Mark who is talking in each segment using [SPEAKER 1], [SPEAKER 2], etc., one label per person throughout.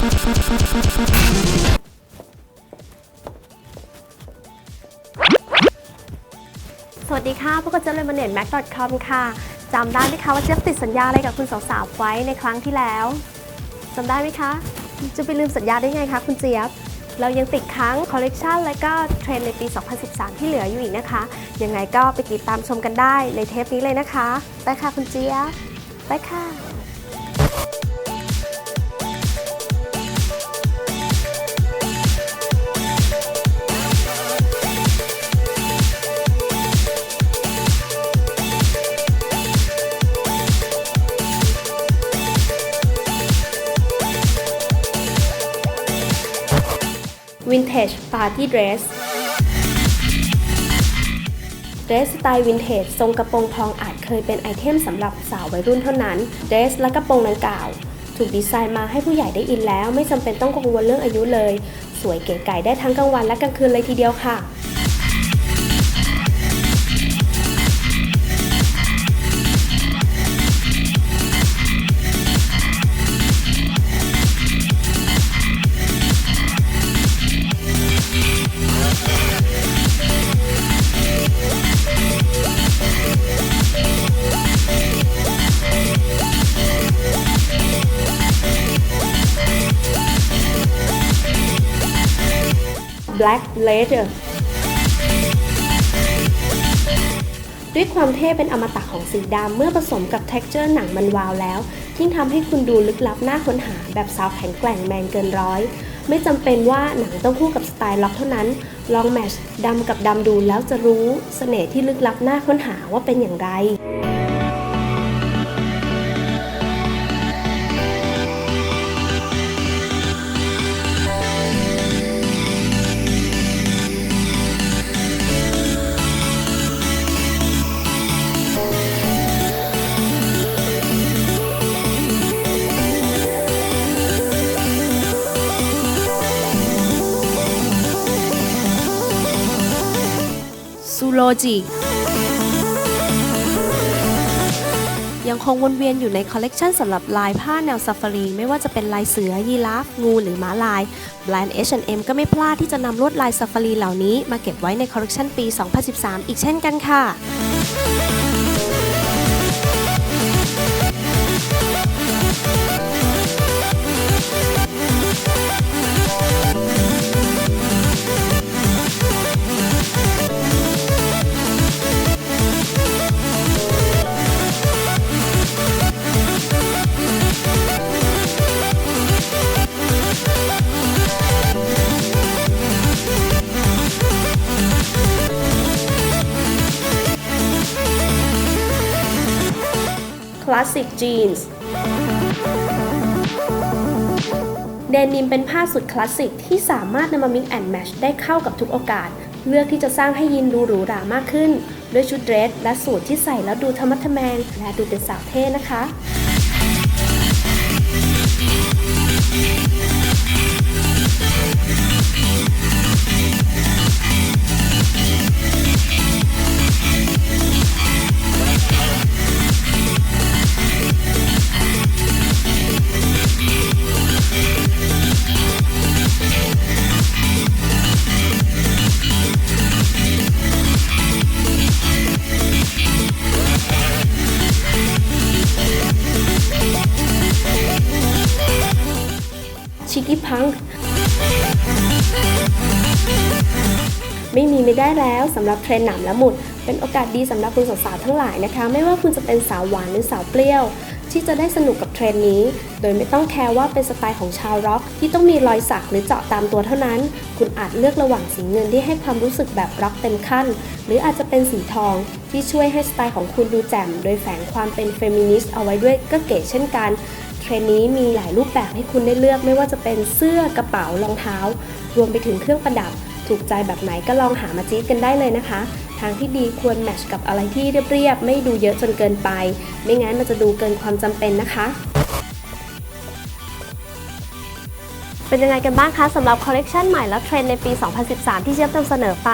[SPEAKER 1] สวัสดีค่ะ พวกเราเจริญมาเน็ตแม็ก .com ค่ะ จำได้ไหมคะว่าเจี๊ยบติดสัญญาอะไรกับคุณสาวๆไว้ในครั้งที่แล้ว จำได้ไหมคะ จะไปลืมสัญญาได้ไงคะคุณเจี๊ยบ เรายังติดค้างคอลเลกชันและก็เทรนในปี 2013 ที่เหลืออยู่อีกนะคะ ยังไงก็ไปติดตามชมกันได้ในเทปนี้เลยนะคะ ไปค่ะคุณเจี๊ยบ ไปค่ะ Vintage Party Dress เดรสสไตล์วินเทจทรงกระโปรงทองอาจเคยเป็นไอเทมสำหรับสาววัยรุ่นเท่านั้น เดรสและกระโปรงดังกล่าว ถูกดีไซน์มาให้ผู้ใหญ่ได้อินแล้ว ไม่จำเป็นต้องกังวลเรื่องอายุเลย สวยเก๋ไก่ได้ทั้งกลางวันและกลางคืนเลยทีเดียวค่ะ Black Leather ด้วยความเท่เป็นอมตะของสีดำเมื่อผสมกับ t e x t อร์หนังมันวาวแล้ว ยิ่งทำให้คุณดูลึกลับน่าค้นหาแบบสาวแข็งแกร่งแมนเกินร้อย ไม่จำเป็นว่าหนังต้องคู่กับสไตล์ล็อกเท่านั้น ลองแมชดำกับดำดูแล้วจะรู้เสน่ห์ที่ลึกลับน่าค้นหาว่าเป็นอย่างไร โลจิยังคงวนเวียนอยู่ในคอลเลกชันสำหรับลายผ้าแนวซาฟารีไม่ว่าจะเป็นลายเสือ ยีราฟ งู หรือม้าลายแบรนด์ H&M ก็ไม่พลาดที่จะนำลวดลายซาฟารีเหล่านี้มาเก็บไว้ในคอลเลกชันปี 2013 อีกเช่นกันค่ะ Classic Jeans เดนิมเป็นผ้าสุดคลาสสิกที่สามารถนำมามิกแอนด์แมชได้เข้ากับทุกโอกาส เลือกที่จะสร้างให้ยินดูหรูหรามากขึ้น ด้วยชุดเดรสและสูทที่ใส่แล้วดูธรรมะทแมง และดูเป็นสาวเท่นะคะ ง ไม่มีไม่ได้แล้วสำหรับเทรนด์หนามและหมุด เป็นโอกาสดีสำหรับคุณสาวๆทั้งหลายนะคะ ไม่ว่าคุณจะเป็นสาวหวานหรือสาวเปรี้ยวที่จะได้สนุกกับเทรนด์นี้ โดยไม่ต้องแคร์ว่าเป็นสไตล์ของชาวร็อก ที่ต้องมีรอยสักหรือเจาะตามตัวเท่านั้น คุณอาจเลือกระหว่างสีเงินที่ให้ความรู้สึกแบบร็อกเต็มขั้น หรืออาจจะเป็นสีทองที่ช่วยให้สไตล์ของคุณดูแจ่ม โดยแฝงความเป็นเฟมินิสต์เอาไว้ด้วยก็เก๋เช่นกัน รนด์นี้มีหลายรูปแบบให้คุณได้เลือกไม่ว่าจะเป็นเสื้อกระเป๋ารองเท้า รวมไปถึงเครื่องประดับ ถูกใจแบบไหนก็ลองหามาจี๊ดกันได้เลยนะคะ ทางที่ดีควรแมทช์กับอะไรที่เรียบๆไม่ดูเยอะจนเกินไป ไม่งั้นมันจะดูเกินความจำเป็นนะคะเป็นยังไงกันบ้างคะสำหรับคอลเลกชันใหม่และเทรนในปี 2013 ที่เจี๊ยบนำเสนอไป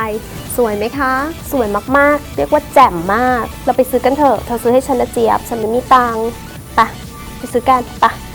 [SPEAKER 1] สวยไหมคะ สวยมากๆ เรียกว่าแจ่มมาก เราไปซื้อกันเถอะเธอซื้อให้ฉันนะเจี๊ยบ ฉันไม่มีตังค์ไป ไปซื้อกันปะ